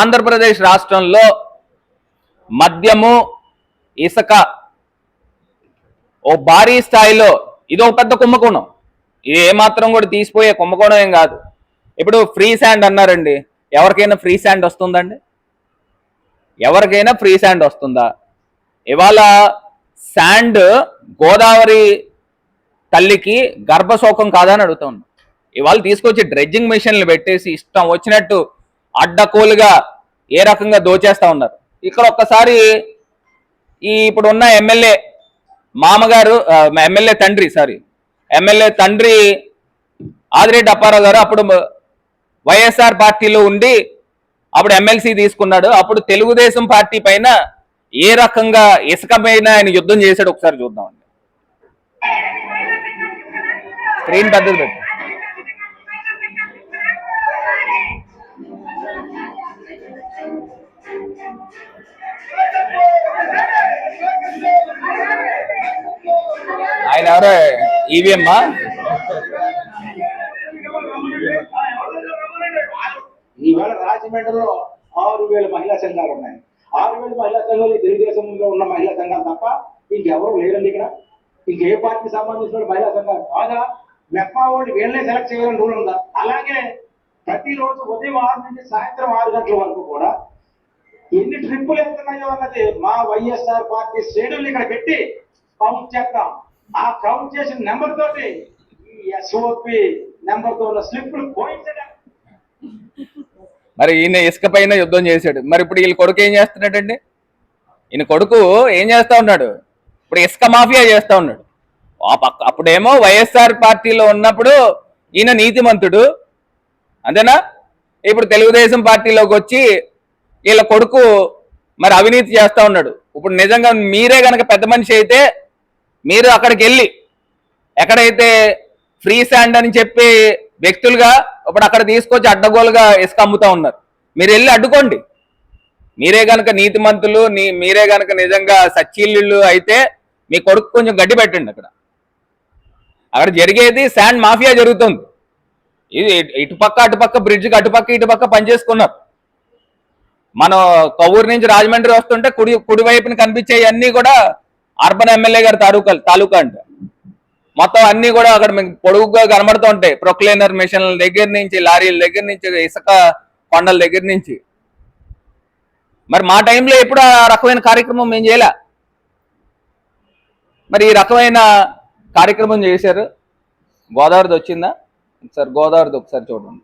ఆంధ్రప్రదేశ్ రాష్ట్రంలో మద్యము ఇసుక ఓ భారీ స్థాయిలో ఇది ఒక పెద్ద కుంభకోణం. ఇది ఏమాత్రం కూడా తీసిపోయే కుంభకోణం ఏం కాదు. ఇప్పుడు ఫ్రీ శాండ్ అన్నారండి. ఎవరికైనా ఫ్రీ శాండ్ వస్తుందండి? ఎవరికైనా ఫ్రీ శాండ్ వస్తుందా? ఇవాళ శాండ్ గోదావరి తల్లికి గర్భశోకం కాదని అడుగుతాను ఇవాళ తీసుకొచ్చి డ్రెడ్జింగ్ మిషన్లు పెట్టేసి ఇష్టం వచ్చినట్టు అడ్డకోలుగా ఏ రకంగా దోచేస్తా ఉన్నారు. ఇక్కడ ఒక్కసారి ఈ ఇప్పుడు ఉన్న ఎమ్మెల్యే మామగారు ఎమ్మెల్యే తండ్రి సారీ ఎమ్మెల్యే తండ్రి ఆదిరెడ్డి అప్పారావు గారు అప్పుడు వైఎస్ఆర్ పార్టీలో ఉండి అప్పుడు ఎమ్మెల్సీ తీసుకున్నాడు. అప్పుడు తెలుగుదేశం పార్టీ పైన ఏ రకంగా ఇసుకమైన ఆయన యుద్ధం చేశాడు ఒకసారి చూద్దామండి. స్క్రీన్ పెద్దది పెట్టు. ఆయన ఎవరో ఈవీఎం ఈవేళ రాజమండ్రిలో ఆరు వేల మహిళా సంఘాలు ఉన్నాయి. ఆరు వేల మహిళా సంఘాలు తెలుగుదేశంలో ఉన్న మహిళా సంఘాలు తప్ప ఇంకెవరు లేరండి ఇక్కడ. ఇంకే పార్టీకి సంబంధించిన మహిళా సంఘాలు కాదా? మెప్పా వాళ్ళు వీళ్ళనే సెలెక్ట్ చేయాలని రూల్ ఉందా? అలాగే ప్రతిరోజు ఉదయం ఆరు నుంచి సాయంత్రం ఆరు గంటల వరకు కూడా ఎన్ని ట్రిప్పులు వెళ్తున్నాయో అన్నది మా వైఎస్ఆర్ పార్టీ శ్రేణుల్ని ఇక్కడ పెట్టి కౌంట్ చేస్తాం. ఆ కౌంట్ చేసిన నెంబర్ తోటి ఈ ఎస్ఓపి నెంబర్తో ఉన్న స్లిప్లు పోయించడం. మరి ఈయన ఇసుక పైన యుద్ధం చేశాడు. మరి ఇప్పుడు వీళ్ళ కొడుకు ఏం చేస్తున్నాడండి? ఈయన కొడుకు ఏం చేస్తా ఉన్నాడు? ఇప్పుడు ఇసుక మాఫియా చేస్తా ఉన్నాడు. అప్పుడేమో వైఎస్ఆర్ పార్టీలో ఉన్నప్పుడు ఈయన నీతిమంతుడు. అంతేనా? ఇప్పుడు తెలుగుదేశం పార్టీలోకి వచ్చి వీళ్ళ కొడుకు మరి అవినీతి చేస్తూ ఉన్నాడు. ఇప్పుడు నిజంగా మీరే కనుక పెద్ద మనిషి అయితే మీరు అక్కడికి వెళ్ళి ఎక్కడైతే ఫ్రీ శాండ్ అని చెప్పి వ్యక్తులుగా ఇప్పుడు అక్కడ తీసుకొచ్చి అడ్డగోలుగా ఇసుక అమ్ముతా ఉన్నారు. మీరు వెళ్ళి అడ్డుకోండి. మీరే కనుక నీతిమంతులు నీ మీరే కనుక నిజంగా సచ్చీళ్ళు అయితే మీ కొడుకు కొంచెం గడ్డి పెట్టండి అక్కడ. అక్కడ జరిగేది శాండ్ మాఫియా జరుగుతుంది. ఇది ఇటుపక్క అటుపక్క బ్రిడ్జ్కి అటుపక్క ఇటుపక్క పనిచేసుకున్నారు. మనం కొవ్వూరు నుంచి రాజమండ్రి వస్తుంటే కుడి కుడివైపున కనిపించేవన్నీ కూడా అర్బన్ ఎమ్మెల్యే గారి తాలూకా తాలూకా అంట. మొత్తం అన్ని కూడా అక్కడ మీకు పొడుగుగా కనబడుతూ ఉంటాయి. ప్రొక్లైనర్ మిషన్ల దగ్గర నుంచి లారీల దగ్గర నుంచి ఇసుక కొండల దగ్గర నుంచి. మరి మా టైంలో ఎప్పుడు ఆ రకమైన కార్యక్రమం మేము చేయలే. మరి ఈ రకమైన కార్యక్రమం చేశారు. గోదావరిది వచ్చిందా? సార్ గోదావరిది ఒకసారి చూడండి.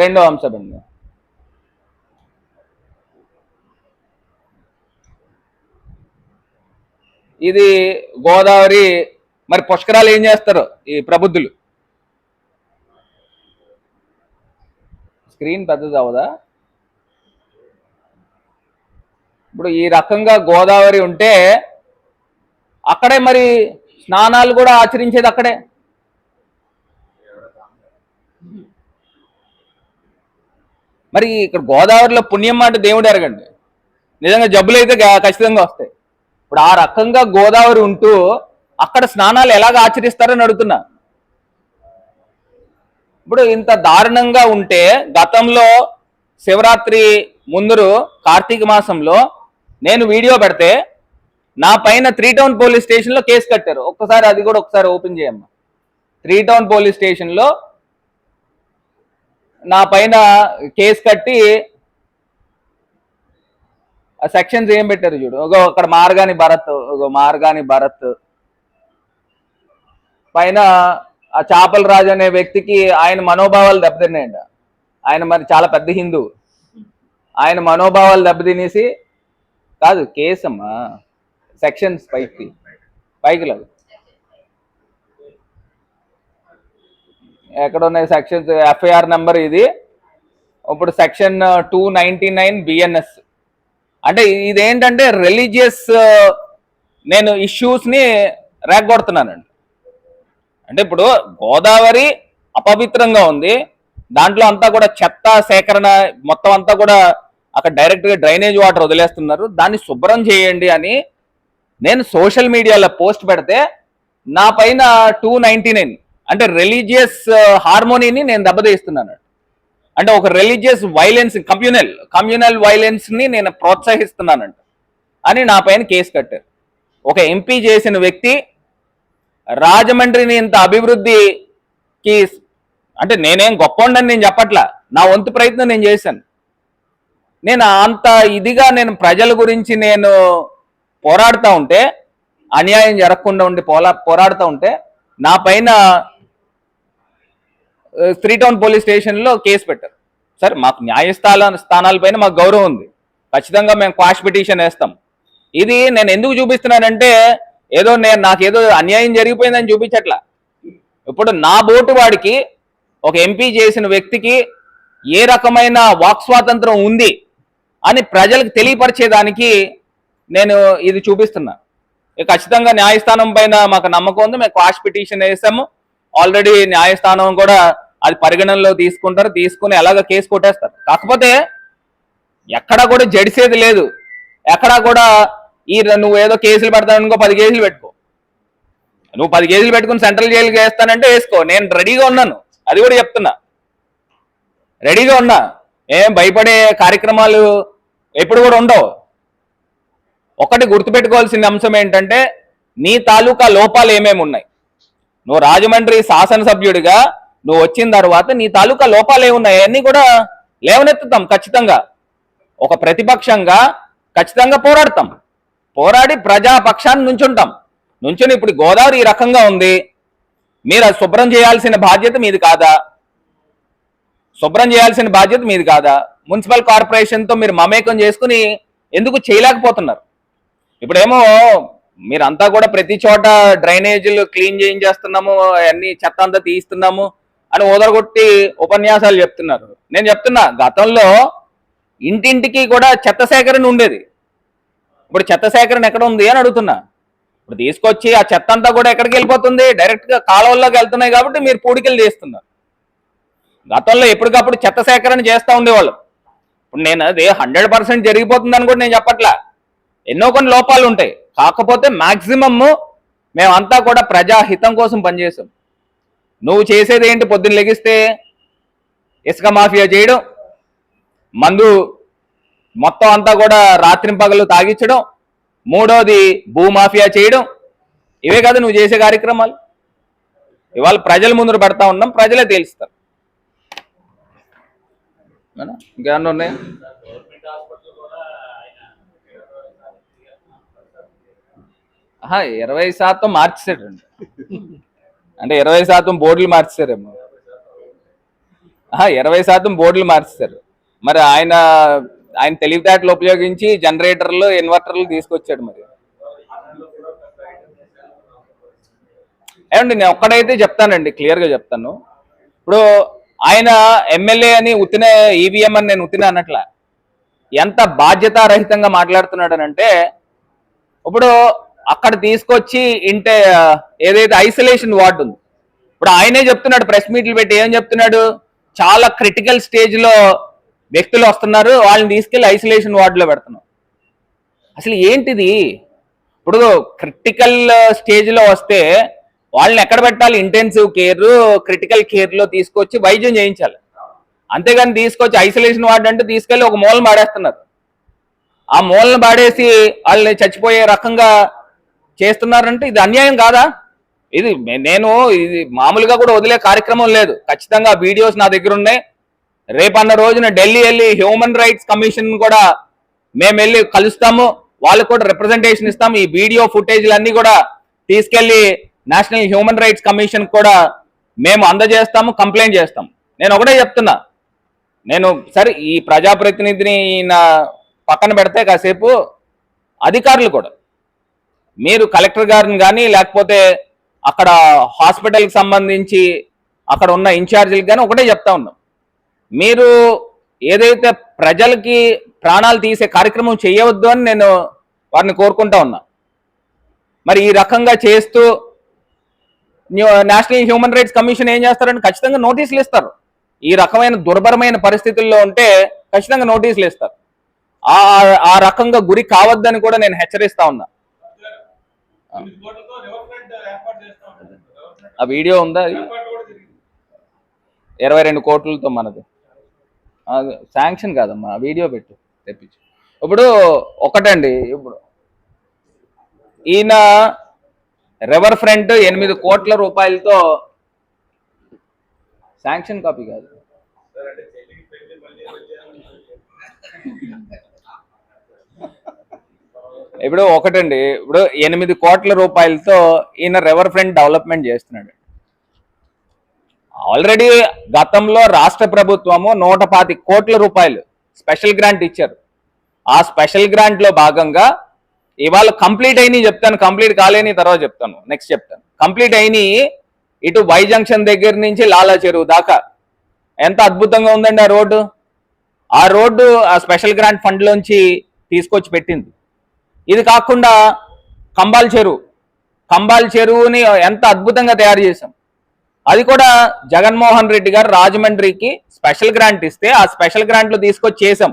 రెండో అంశం అండి. ఇది గోదావరి మరి పుష్కరాలు ఏం చేస్తారు ఈ ప్రబుద్ధులు? స్క్రీన్ పెద్దది అవదా ఇప్పుడు ఈ రకంగా గోదావరి ఉంటే అక్కడే మరి స్నానాలు కూడా ఆచరించేది అక్కడే? మరి ఇక్కడ గోదావరిలో పుణ్యం మాట దేవుడు ఎరగండి. నిజంగా జబ్బులు అయితే ఖచ్చితంగా వస్తాయి. ఇప్పుడు ఆ రకంగా గోదావరి ఉంటూ అక్కడ స్నానాలు ఎలాగ ఆచరిస్తారని అడుగుతున్నా. ఇప్పుడు ఇంత దారుణంగా ఉంటే గతంలో శివరాత్రి ముందరు కార్తీక మాసంలో నేను వీడియో పెడితే నా పైన త్రీ టౌన్ పోలీస్ స్టేషన్లో కేసు కట్టారు. ఒక్కసారి అది కూడా ఒకసారి ఓపెన్ చేయమ్మా. త్రీ టౌన్ పోలీస్ స్టేషన్లో నా పైన కేసు కట్టి సెక్షన్స్ ఏం పెట్టారు చూడు? ఒక అక్కడ మార్గాని భరత్ ఒక మార్గాని భరత్. పైన ఆ చాపల రాజు అనే వ్యక్తికి ఆయన మనోభావాలు దెబ్బతిన్నాయండి ఆయన మరి చాలా పెద్ద హిందూ. ఆయన మనోభావాలు దెబ్బతినేసి కాదు కేసు అమ్మా సెక్షన్స్ పైకి పైకి లేదు ఎక్కడ ఉన్నాయి సెక్షన్స్ ఎఫ్ఐఆర్ నెంబర్ ఇది. ఇప్పుడు section two ninety nine BNS అంటే ఇదేంటంటే రిలీజియస్ నేను ఇష్యూస్ని రేగొడుతున్నానండి. అంటే ఇప్పుడు గోదావరి అపవిత్రంగా ఉంది. దాంట్లో అంతా కూడా చెత్త సేకరణ మొత్తం అంతా కూడా అక్కడ డైరెక్ట్గా డ్రైనేజ్ వాటర్ వదిలేస్తున్నారు. దాన్ని శుభ్రం చేయండి అని నేను సోషల్ మీడియాలో పోస్ట్ పెడితే నా పైన టూ నైన్ అంటే రిలీజియస్ హార్మోనీని నేను దెబ్బతీస్తున్నాను. అంటే ఒక రిలీజియస్ వైలెన్స్ కమ్యూనల్ కమ్యూనల్ వైలెన్స్ని నేను ప్రోత్సహిస్తున్నానంట. అని నా పైన కేసు కట్టారు. ఒక ఎంపీ చేసిన వ్యక్తి రాజమండ్రిని ఇంత అభివృద్ధికి అంటే నేనేం గొప్ప నేను చెప్పట్లా. నా వంతు ప్రయత్నం నేను చేశాను. నేను అంత ఇదిగా నేను ప్రజల గురించి నేను పోరాడుతూ ఉంటే అన్యాయం జరగకుండా ఉండి పోలా పోరాడుతూ ఉంటే నా పైన త్రీ టౌన్ పోలీస్ స్టేషన్లో కేసు పెట్టారు. సార్ మాకు న్యాయస్థాన స్థానాలపైన మాకు గౌరవం ఉంది. ఖచ్చితంగా మేము క్వాష్ పిటిషన్ వేస్తాం. ఇది నేను ఎందుకు చూపిస్తున్నానంటే ఏదో నేను నాకేదో అన్యాయం జరిగిపోయిందని చూపించట్లా. ఇప్పుడు నా బోటు వాడికి ఒక ఎంపీ చేసిన వ్యక్తికి ఏ రకమైన వాక్ స్వాతంత్రం ఉంది అని ప్రజలకు తెలియపరిచేదానికి నేను ఇది చూపిస్తున్నా. ఖచ్చితంగా న్యాయస్థానం పైన మాకు నమ్మకం ఉంది. మేము క్వాష్ పిటిషన్ వేసాము. ఆల్రెడీ న్యాయస్థానం కూడా అది పరిగణనలో తీసుకుంటారు తీసుకుని ఎలాగ కేసు కొట్టేస్తారు. కాకపోతే ఎక్కడా కూడా జడిసేది లేదు. ఎక్కడా కూడా ఈ నువ్వు ఏదో కేసులు పెడతావు ఇంకో పది కేసులు పెట్టుకో. నువ్వు పది కేసులు పెట్టుకుని సెంట్రల్ జైలుకి వేస్తానంటే వేసుకో. నేను రెడీగా ఉన్నాను. అది కూడా చెప్తున్నా. రెడీగా ఉన్నా. ఏం భయపడే కార్యక్రమాలు ఎప్పుడు కూడా ఉండవు. ఒకటి గుర్తుపెట్టుకోవాల్సిన అంశం ఏంటంటే నీ తాలూకా లోపాలు ఏమేమి ఉన్నాయి? నువ్వు రాజమండ్రి శాసనసభ్యుడిగా నువ్వు వచ్చిన తర్వాత నీ తాలూకా లోపాలు ఏమున్నాయి? అన్నీ కూడా లేవనెత్తుతాం ఖచ్చితంగా. ఒక ప్రతిపక్షంగా ఖచ్చితంగా పోరాడతాం. పోరాడి ప్రజాపక్షాన్ని నుంచుంటాం. నుంచుని ఇప్పుడు గోదావరి ఈ రకంగా ఉంది. మీరు అది శుభ్రం చేయాల్సిన బాధ్యత మీది కాదా? శుభ్రం చేయాల్సిన బాధ్యత మీది కాదా? మున్సిపల్ కార్పొరేషన్తో మీరు మమేకం చేసుకుని ఎందుకు చేయలేకపోతున్నారు? ఇప్పుడేమో మీరంతా కూడా ప్రతి చోట డ్రైనేజీలు క్లీన్ చేయించేస్తున్నాము అన్ని చెత్త అంతా తీస్తున్నాము అని ఓదరగొట్టి ఉపన్యాసాలు చెప్తున్నారు. నేను చెప్తున్నా గతంలో ఇంటింటికి కూడా చెత్త సేకరణ ఉండేది. ఇప్పుడు చెత్త సేకరణ ఎక్కడ ఉంది అని అడుగుతున్నా. ఇప్పుడు తీసుకొచ్చి ఆ చెత్త అంతా కూడా ఎక్కడికి వెళ్ళిపోతుంది? డైరెక్ట్గా కాలువల్లోకి వెళ్తున్నాయి కాబట్టి మీరు పూడికలు చేస్తున్నారు గతంలో ఎప్పటికప్పుడు చెత్త సేకరణ చేస్తూ ఉండేవాళ్ళు. ఇప్పుడు నేను అది హండ్రెడ్ పర్సెంట్ జరిగిపోతుందని కూడా నేను చెప్పట్లా. ఎన్నో కొన్ని లోపాలు ఉంటాయి. కాకపోతే మ్యాక్సిమమ్ మేమంతా కూడా ప్రజాహితం కోసం పనిచేసాం నువ్వు చేసేది ఏంటి? పొద్దున్న లెగిస్తే ఇసుక మాఫియా చేయడం మందు మొత్తం అంతా కూడా రాత్రి పగలు తాగించడం మూడోది భూమాఫియా చేయడం. ఇవే కదా నువ్వు చేసే కార్యక్రమాలు. ఇవాళ ప్రజల ముందు పెడతా ఉన్నాం ప్రజలే తేలుస్తారు. ఇంకేమన్నా ఉన్నాయా? ఇరవై శాతం మార్చేసాడండి అంటే ఇరవై శాతం బోర్డులు మార్చేశారేమో ఇరవై శాతం బోర్డులు మార్చేశారు మరి ఆయన ఆయన తెలివితేటలు ఉపయోగించి జనరేటర్లు ఇన్వర్టర్లు తీసుకొచ్చాడు మరి. ఏమండి నేను ఒక్కడైతే చెప్తానండి క్లియర్గా చెప్తాను. ఇప్పుడు ఆయన ఎమ్మెల్యే అని ఉత్తిన ఈవీఎం అని నేను ఉత్తిన అన్నట్ల ఎంత బాధ్యతారహితంగా మాట్లాడుతున్నాడనంటే ఇప్పుడు అక్కడ తీసుకొచ్చి ఇంటే ఏదైతే ఐసోలేషన్ వార్డు ఉంది. ఇప్పుడు ఆయనే చెప్తున్నాడు ప్రెస్ మీట్లు పెట్టి ఏం చెప్తున్నాడు? చాలా క్రిటికల్ స్టేజ్లో వ్యక్తులు వస్తున్నారు వాళ్ళని తీసుకెళ్ళి ఐసోలేషన్ వార్డులో పెడుతున్నాం. అసలు ఏంటిది? ఇప్పుడు క్రిటికల్ స్టేజ్లో వస్తే వాళ్ళని ఎక్కడ పెట్టాలి? ఇంటెన్సివ్ కేర్ క్రిటికల్ కేర్లో తీసుకొచ్చి వైద్యం చేయించాలి. అంతేగాని తీసుకొచ్చి ఐసోలేషన్ వార్డు అంటే తీసుకెళ్ళి ఒక మూలను పాడేస్తున్నారు. ఆ మూలను పాడేసి వాళ్ళని చచ్చిపోయే రకంగా చేస్తున్నారంటే ఇది అన్యాయం కాదా? ఇది నేను ఇది మామూలుగా కూడా వదిలే కార్యక్రమం లేదు. ఖచ్చితంగా వీడియోస్ నా దగ్గర ఉన్నాయి. రేపన్న రోజున ఢిల్లీ వెళ్ళి హ్యూమన్ రైట్స్ కమిషన్ కూడా మేము వెళ్ళి కలుస్తాము. వాళ్ళకు కూడా రిప్రజెంటేషన్ ఇస్తాము. ఈ వీడియో ఫుటేజ్లు అన్నీ కూడా తీసుకెళ్ళి నేషనల్ హ్యూమన్ రైట్స్ కమిషన్ కూడా మేము అందజేస్తాము కంప్లైంట్ చేస్తాం నేను ఒకటే చెప్తున్నా. నేను సరే ఈ ప్రజాప్రతినిధిని నా పక్కన పెడితే కాసేపు అధికారులు కూడా మీరు కలెక్టర్ గారిని కానీ లేకపోతే అక్కడ హాస్పిటల్కి సంబంధించి అక్కడ ఉన్న ఇన్ఛార్జీలకు కానీ ఒకటే చెప్తా ఉన్నాం. మీరు ఏదైతే ప్రజలకి ప్రాణాలు తీసే కార్యక్రమం చేయవద్దు అని నేను వారిని కోరుకుంటా ఉన్నా. మరి ఈ రకంగా చేస్తూ నేషనల్ హ్యూమన్ రైట్స్ కమిషన్ ఏం చేస్తారంటే ఖచ్చితంగా నోటీసులు ఇస్తారు. ఈ రకమైన దుర్భరమైన పరిస్థితుల్లో ఉంటే ఖచ్చితంగా నోటీసులు ఇస్తారు. ఆ ఆ రకంగా గురి కావద్దని కూడా నేను హెచ్చరిస్తా ఉన్నా. ఆ. వీడియో ఉందా అది? ఇరవై రెండు కోట్లతో మనది. శాంక్షన్ కాదమ్మా వీడియో పెట్టు తెప్పించు. ఇప్పుడు ఒకటండి ఇప్పుడు ఈయన రివర్ ఫ్రంట్ ఎనిమిది కోట్ల రూపాయలతో శాంక్షన్ కాపీ కాదు. ఇప్పుడు ఒకటండి. ఇప్పుడు ఎనిమిది కోట్ల రూపాయలతో ఈయన రివర్ ఫ్రంట్ డెవలప్మెంట్ చేస్తున్నాడు. ఆల్రెడీ గతంలో రాష్ట్ర ప్రభుత్వము నూట పాతి కోట్ల రూపాయలు స్పెషల్ గ్రాంట్ ఇచ్చారు. ఆ స్పెషల్ గ్రాంట్లో భాగంగా ఇవాళ కంప్లీట్ అయినాయి చెప్తాను. కంప్లీట్ కాలేని తర్వాత చెప్తాను. నెక్స్ట్ చెప్తాను. కంప్లీట్ అయినాయి ఇటు వై జంక్షన్ దగ్గర నుంచి లాలా చెరువు దాకా. ఎంత అద్భుతంగా ఉందండి ఆ రోడ్డు? ఆ రోడ్డు ఆ స్పెషల్ గ్రాంట్ ఫండ్లోంచి తీసుకొచ్చి పెట్టింది. ఇది కాకుండా కంబాల్ చెరువు కంబాల్ చెరువుని ఎంత అద్భుతంగా తయారు చేశాం. అది కూడా జగన్మోహన్ రెడ్డి గారు రాజమండ్రికి స్పెషల్ గ్రాంట్ ఇస్తే ఆ స్పెషల్ గ్రాంట్లు తీసుకొచ్చి చేసాం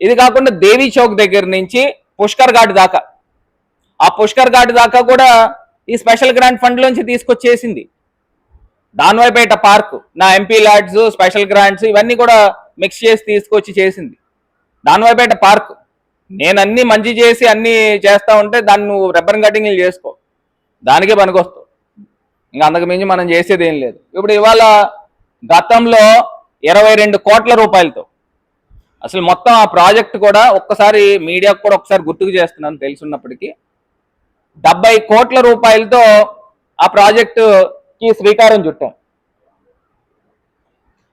ఇది కాకుండా దేవి చౌక్ దగ్గర నుంచి పుష్కర్ ఘాట్ దాకా. ఆ పుష్కర్ ఘాట్ దాకా కూడా ఈ స్పెషల్ గ్రాంట్ ఫండ్ నుంచి తీసుకొచ్చేసింది దానివైపేట పార్క్ నా ఎంపీ ల్యాడ్స్ స్పెషల్ గ్రాంట్స్ ఇవన్నీ కూడా మిక్స్ చేసి తీసుకొచ్చి చేసింది. దానివైపేట పార్క్. నేను అన్ని మంచి చేసి అన్ని చేస్తా ఉంటే దాన్ని నువ్వు రెబ్బర్ కటింగ్లు చేసుకో. దానికే పనికొస్తావు. ఇంకా అంతకు మించి మనం చేసేది ఏం లేదు. ఇప్పుడు ఇవాళ గతంలో ఇరవై రెండు కోట్ల రూపాయలతో అసలు మొత్తం ఆ ప్రాజెక్ట్ కూడా ఒక్కసారి మీడియాకు కూడా ఒకసారి గుర్తుకు చేస్తున్నాను తెలుసున్నప్పటికీ. డెబ్బై కోట్ల రూపాయలతో ఆ ప్రాజెక్టుకి శ్రీకారం చుట్టాం.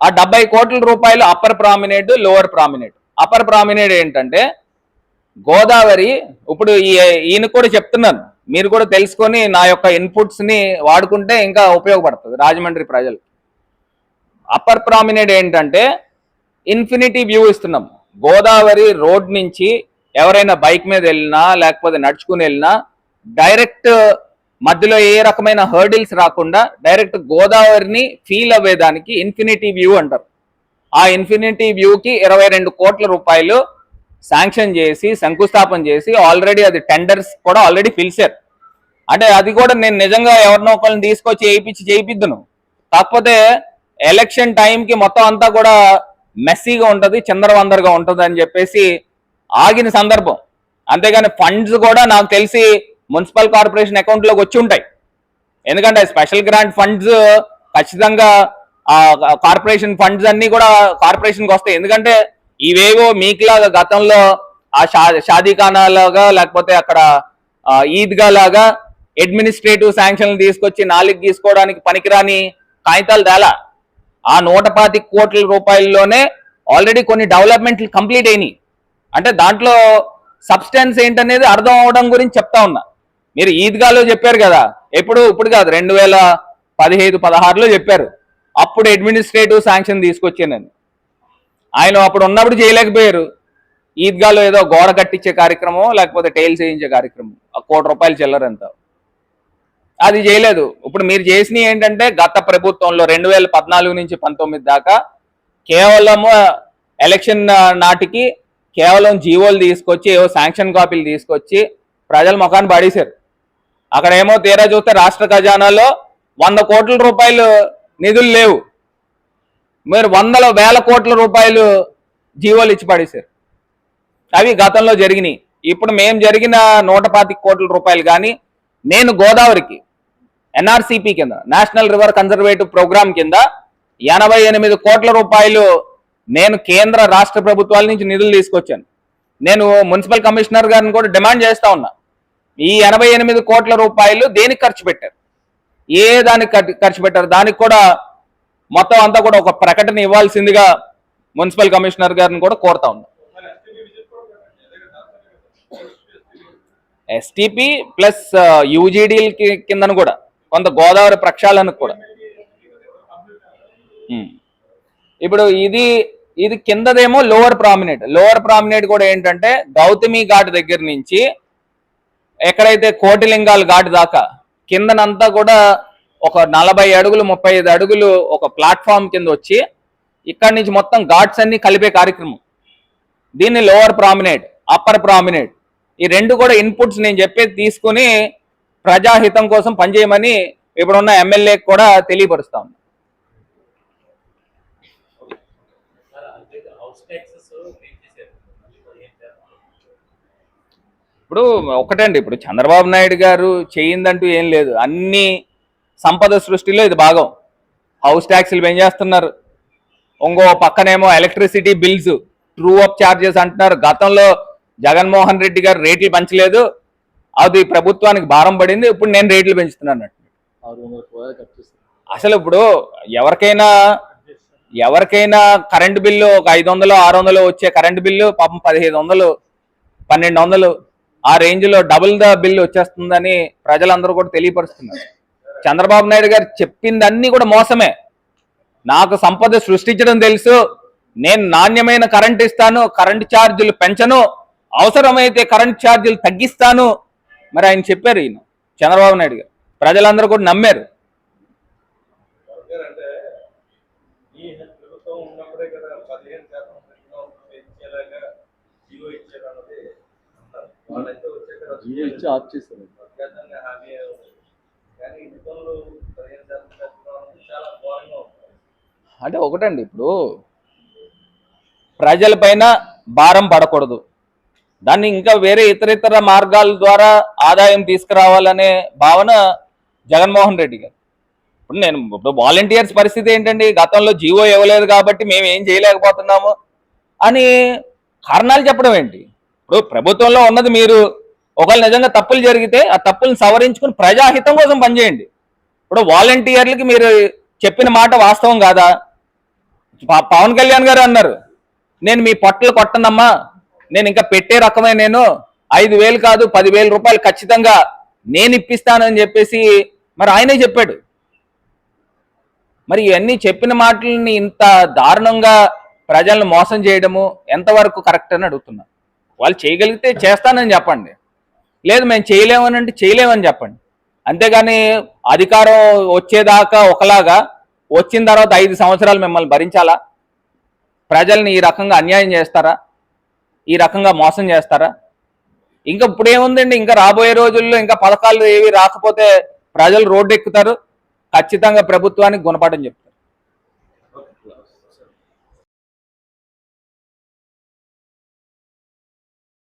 ఆ డెబ్బై కోట్ల రూపాయలు upper promenade lower promenade upper promenade ఏంటంటే గోదావరి ఇప్పుడు ఈ ఈయన కూడా చెప్తున్నాను. మీరు కూడా తెలుసుకొని నా యొక్క ఇన్పుట్స్ని వాడుకుంటే ఇంకా ఉపయోగపడుతుంది రాజమండ్రి ప్రజలు. అప్పర్ ప్రామినెంట్ ఏంటంటే ఇన్ఫినిటీ వ్యూ ఇస్తున్నాం. గోదావరి రోడ్ నుంచి ఎవరైనా బైక్ మీద వెళ్ళినా లేకపోతే నడుచుకుని వెళ్ళినా డైరెక్ట్ మధ్యలో ఏ రకమైన హర్డిల్స్ రాకుండా డైరెక్ట్ గోదావరిని ఫీల్ అవ్వేదానికి ఇన్ఫినిటీ వ్యూ అంటారు. ఆ ఇన్ఫినిటీ వ్యూకి ఇరవై రెండు కోట్ల రూపాయలు శాంక్షన్ చేసి శంకుస్థాపన చేసి ఆల్రెడీ అది టెండర్స్ కూడా ఆల్రెడీ పిలిచారు అంటే అది కూడా నేను నిజంగా ఎవరినో ఒకరిని తీసుకొచ్చి చేయించి చేయిద్దును కాకపోతే ఎలక్షన్ టైంకి మొత్తం అంతా కూడా మెస్సీగా ఉంటుంది చందరవందరగా ఉంటుంది అని చెప్పేసి ఆగిన సందర్భం. అంతేగాని ఫండ్స్ కూడా నాకు తెలిసి మున్సిపల్ కార్పొరేషన్ అకౌంట్లోకి వచ్చి ఉంటాయి. ఎందుకంటే స్పెషల్ గ్రాంట్ ఫండ్స్ ఖచ్చితంగా ఆ కార్పొరేషన్ ఫండ్స్ అన్నీ కూడా కార్పొరేషన్కి వస్తాయి. ఎందుకంటే ఇవేవో మీకులాగా గతంలో ఆ షా షాదీఖానాలాగా లేకపోతే అక్కడ ఈద్గా లాగా అడ్మినిస్ట్రేటివ్ శాంక్షన్లు తీసుకొచ్చి నాలుగు తీసుకోవడానికి పనికిరాని కాగితాలు తేలా. ఆ నూట పాతి కోట్ల రూపాయల్లోనే ఆల్రెడీ కొన్ని డెవలప్మెంట్లు కంప్లీట్ అయినాయి. అంటే దాంట్లో సబ్స్టెన్స్ ఏంటనేది అర్థం అవడం గురించి చెప్తా ఉన్నా. మీరు ఈద్గాలో చెప్పారు కదా. ఎప్పుడు ఇప్పుడు కాదు రెండు వేల పదిహేను పదహారులో చెప్పారు. అప్పుడు అడ్మినిస్ట్రేటివ్ శాంక్షన్ తీసుకొచ్చానని. ఆయన అప్పుడు ఉన్నప్పుడు చేయలేకపోయారు. ఈద్గాలో ఏదో గోడ కట్టించే కార్యక్రమం లేకపోతే టైల్స్ వేయించే కార్యక్రమం ఆ కోటి రూపాయలు చిల్లరంత. అది చేయలేదు. ఇప్పుడు మీరు చేసినవి ఏంటంటే గత ప్రభుత్వంలో రెండు వేల పద్నాలుగు నుంచి పంతొమ్మిది దాకా కేవలము ఎలక్షన్ నాటికి కేవలం జీవోలు తీసుకొచ్చి ఏవో శాంక్షన్ కాపీలు తీసుకొచ్చి ప్రజల ముఖాన్ని పడేశారు. అక్కడ ఏమో తీరా చూస్తే రాష్ట్ర ఖజానాలో వంద కోట్ల రూపాయలు నిధులు లేవు. మీరు వందల వేల కోట్ల రూపాయలు జీవోలు ఇచ్చి పడేశారు. అవి గతంలో జరిగినాయి. ఇప్పుడు మేము జరిగిన నూట పాతిక కోట్ల రూపాయలు కానీ నేను గోదావరికి ఎన్ఆర్సిపి కింద నేషనల్ రివర్ కన్జర్వేటివ్ ప్రోగ్రామ్ కింద ఎనభై ఎనిమిది కోట్ల రూపాయలు నేను కేంద్ర రాష్ట్ర ప్రభుత్వాల నుంచి నిధులు తీసుకొచ్చాను. నేను మున్సిపల్ కమిషనర్ గారిని కూడా డిమాండ్ చేస్తా ఉన్నా. ఈ ఎనభై ఎనిమిది కోట్ల రూపాయలు దేనికి ఖర్చు పెట్టారు? ఏ దానికి ఖర్చు- ఖర్చు పెట్టారు? దానికి కూడా మొత్తం అంతా కూడా ఒక ప్రకటన ఇవ్వాల్సిందిగా మున్సిపల్ కమిషనర్ గారిని కూడా కోరుతా ఉన్నా. ఎస్టిపి ప్లస్ యూజీడీల కిందను కూడా కొంత గోదావరి ప్రక్షాళనకు కూడా. ఇప్పుడు ఇది ఇది కిందదేమో లోవర్ ప్రామినేట్ లోవర్ ప్రామినేట్ కూడా ఏంటంటే గౌతమి ఘాట్ దగ్గర నుంచి ఎక్కడైతే కోటిలింగాల ఘాట్ దాకా కిందనంతా కూడా ఒక నలభై అడుగులు ముప్పై ఐదు అడుగులు ఒక ప్లాట్ఫామ్ కింద వచ్చి ఇక్కడి నుంచి మొత్తం ఘాట్స్ అన్ని కలిపే కార్యక్రమం. దీన్ని లోవర్ ప్రామినేట్ అప్పర్ ప్రామినేట్ ఈ రెండు కూడా ఇన్పుట్స్ నేను చెప్పేది తీసుకుని ప్రజాహితం కోసం పనిచేయమని ఇప్పుడున్న ఎమ్మెల్యేకి కూడా తెలియపరుస్తాం ఇప్పుడు ఒకటండి ఇప్పుడు చంద్రబాబు నాయుడు గారు చేయిందంటూ ఏం లేదు. అన్ని సంపద సృష్టిలో ఇది భాగం. హౌస్ ట్యాక్స్లు పెంచేస్తున్నారు ఇంకో పక్కనేమో electricity bills true up charges అంటున్నారు. గతంలో జగన్మోహన్ రెడ్డి గారు రేట్లు పెంచలేదు. అది ప్రభుత్వానికి భారం పడింది. ఇప్పుడు నేను రేట్లు పెంచుతున్నాను అసలు ఇప్పుడు ఎవరికైనా ఎవరికైనా కరెంటు బిల్లు ఒక ఐదు వందలు ఆరు వందలు వచ్చే కరెంటు బిల్లు పాపం పదిహేను వందలు పన్నెండు వందలు ఆ రేంజ్లో డబుల్ ద బిల్లు వచ్చేస్తుందని ప్రజలందరూ కూడా తెలియపరుస్తున్నారు. చంద్రబాబు నాయుడు గారు చెప్పింది అన్ని కూడా మోసమే. నాకు సంపద సృష్టించడం తెలుసు. నేను నాణ్యమైన కరెంట్ ఇస్తాను కరెంట్ ఛార్జీలు పెంచను. అవసరమైతే కరెంట్ ఛార్జీలు తగ్గిస్తాను. మరి ఆయన చెప్పారు ఈయన చంద్రబాబు నాయుడు గారు. ప్రజలందరూ కూడా నమ్మారు. ఇచ్చి ఆఫ్ అంటే ఒకటండి ఇప్పుడు ప్రజలపైన భారం పడకూడదు. దాన్ని ఇంకా వేరే ఇతర ఇతర మార్గాల ద్వారా ఆదాయం తీసుకురావాలనే భావన జగన్మోహన్ రెడ్డి గారు. ఇప్పుడు నేను ఇప్పుడు వాలంటీర్స్ పరిస్థితి ఏంటండి? గతంలో జీవో ఇవ్వలేదు కాబట్టి మేము ఏం చేయలేకపోతున్నాము అని కారణాలు చెప్పడం ఏంటి? ఇప్పుడు ప్రభుత్వంలో ఉన్నది మీరు ఒకవేళ నిజంగా తప్పులు జరిగితే ఆ తప్పులను సవరించుకుని ప్రజాహితం కోసం పనిచేయండి. ఇప్పుడు వాలంటీర్లకి మీరు చెప్పిన మాట వాస్తవం కాదా? పవన్ కళ్యాణ్ గారు అన్నారు నేను మీ పొట్టలు కొట్టనమ్మా. నేను ఇంకా పెట్టే రకమే నేను. ఐదు వేలు కాదు పదివేల రూపాయలు ఖచ్చితంగా నేను ఇప్పిస్తానని చెప్పేసి మరి ఆయనే చెప్పాడు. మరి ఇవన్నీ చెప్పిన మాటలని ఇంత దారుణంగా ప్రజలను మోసం చేయడము ఎంతవరకు కరెక్ట్ అని అడుగుతున్నా. వాళ్ళు చేయగలిగితే చేస్తానని చెప్పండి. లేదు మేము చేయలేమని అంటే చేయలేమని చెప్పండి. అంతేగాని అధికారం వచ్చేదాకా ఒకలాగా వచ్చిన తర్వాత ఐదు సంవత్సరాలు మిమ్మల్ని భరించాలా? ప్రజల్ని ఈ రకంగా అన్యాయం చేస్తారా? ఈ రకంగా మోసం చేస్తారా? ఇంకా ఇప్పుడు ఏముందండి ఇంకా రాబోయే రోజుల్లో ఇంకా పథకాలు ఏవి రాకపోతే ప్రజలు రోడ్డు ఎక్కుతారు ఖచ్చితంగా ప్రభుత్వానికి గుణపాఠం చెప్తారు.